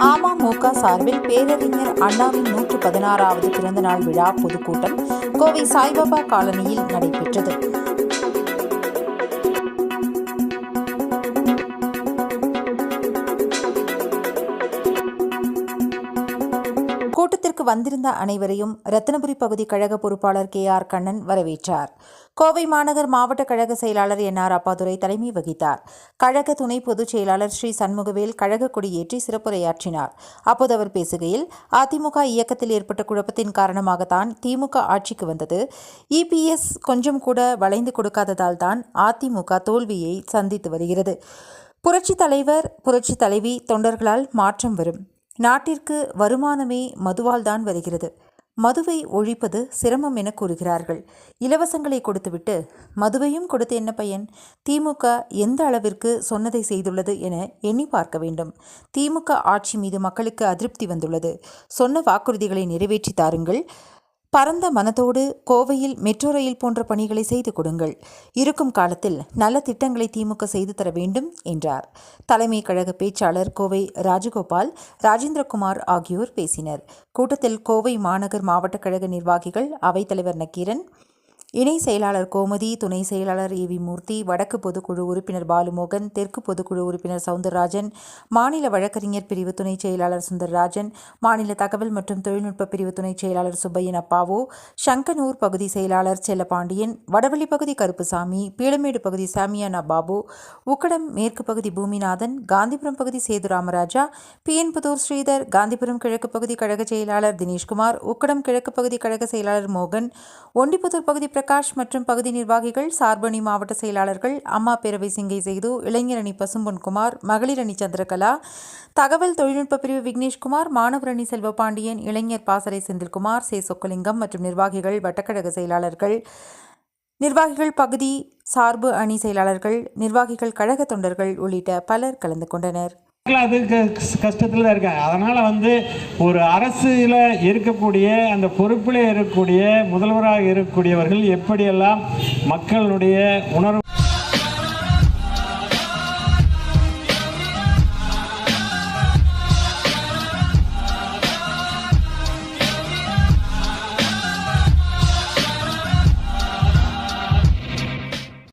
அமமுக சார்பில் பேரறிஞர் அண்ணாவின் நூற்று பதினாறாவது பிறந்தநாள் விழா பொதுக்கூட்டம் கோவை சாய்பாபா காலனியில் நடைபெற்றது. கூட்டத்திற்கு வந்திருந்த அனைவரையும் ரத்தினபுரி பகுதி கழக பொறுப்பாளர் கே ஆர் கண்ணன் வரவேற்றார். கோவை மாநகர் மாவட்ட கழக செயலாளர் என் ஆர் அப்பாதுரை தலைமை வகித்தார். கழக துணை பொதுச் செயலாளர் ஸ்ரீ சண்முகவேல் கழக கொடியேற்றி சிறப்புரையாற்றினார். அப்போது அவர் பேசுகையில் அதிமுக இயக்கத்தில் ஏற்பட்ட குழப்பத்தின் காரணமாகத்தான் திமுக ஆட்சிக்கு வந்தது. இபிஎஸ் கொஞ்சம் கூட வளைந்து கொடுக்காததால் தான் அதிமுக தோல்வியை சந்தித்து வருகிறது. புரட்சி தலைவர் புரட்சி தலைவி தொண்டர்களால் மாற்றம் வரும். நாட்டிற்கு வருமானமே மதுவால் தான் வருகிறது. மதுவை ஒழிப்பது சிரமம் என கூறுகிறார்கள். இலவசங்களை கொடுத்துவிட்டு மதுவையும் கொடுத்து என்ன பயன்? திமுக எந்த அளவிற்கு சொன்னதை செய்துள்ளது என எண்ணி பார்க்க வேண்டும். திமுக ஆட்சி மீது மக்களுக்கு அதிருப்தி வந்துள்ளது. சொன்ன வாக்குறுதிகளை நிறைவேற்றி தாருங்கள். பரந்த மனத்தோடு கோவையில் மெட்ரோ ரயில் போன்ற பணிகளை செய்து கொடுங்கள். இருக்கும் காலத்தில் நல்ல திட்டங்களை திமுக செய்து தர வேண்டும் என்றார். தலைமை கழக பேச்சாளர் கோவை ராஜகோபால் ராஜேந்திரகுமார் ஆகியோர் பேசினர். கூட்டத்தில் கோவை மாநகர் மாவட்ட கழக நிர்வாகிகள் அவைத்தலைவர் நக்கீரன் இணை செயலாளர் கோமதி துணை செயலாளர் ஏ வி மூர்த்தி வடக்கு பொதுக்குழு உறுப்பினர் பாலுமோகன் தெற்கு பொதுக்குழு உறுப்பினர் சவுந்தரராஜன் மாநில வழக்கறிஞர் பிரிவு துணை செயலாளர் சுந்தரராஜன் மாநில தகவல் மற்றும் தொழில்நுட்ப பிரிவு துணை செயலாளர் சுப்பையன் அப்பாவோ சங்கனூர் பகுதி செயலாளர் செல்லபாண்டியன் வடவள்ளி பகுதி கருப்புசாமி பீளமேடு பகுதி சாமியானா பாபு உக்கடம் மேற்கு பகுதி பூமிநாதன் காந்திபுரம் பகுதி சேது ராமராஜா பிஎன்புதூர் ஸ்ரீதர் காந்திபுரம் கிழக்கு பகுதி கழக செயலாளர் தினேஷ்குமார் உக்கடம் கிழக்கு பகுதி கழக செயலாளர் மோகன் ஒண்டிபுதூர் பகுதி பிரகாஷ் மற்றும் பகுதி நிர்வாகிகள் சார்பணி மாவட்ட செயலாளர்கள் அம்மா பேரவை சிங்கை செய்து இளைஞரணி பசும்பொன்குமார் மகளிர் அணி சந்திரகலா தகவல் தொழில்நுட்ப பிரிவு விக்னேஷ்குமார் மாணவரணி செல்வபாண்டியன் இளைஞர் பாசறை செந்தில்குமார் சே சொக்கலிங்கம் மற்றும் நிர்வாகிகள் வட்டக்கழக செயலாளர்கள் நிர்வாகிகள் பகுதி சார்பு அணி செயலாளர்கள் நிர்வாகிகள் கழக தொண்டர்கள் உள்ளிட்ட பலர் கலந்து கொண்டனர். அது கஷ்டத்தில் தான் இருக்காங்க. அதனால் வந்து ஒரு அரசில் இருக்கக்கூடிய அந்த பொறுப்பில் இருக்கக்கூடிய முதல்வராக இருக்கக்கூடியவர்கள் எப்படியெல்லாம் மக்களுடைய உணர்வு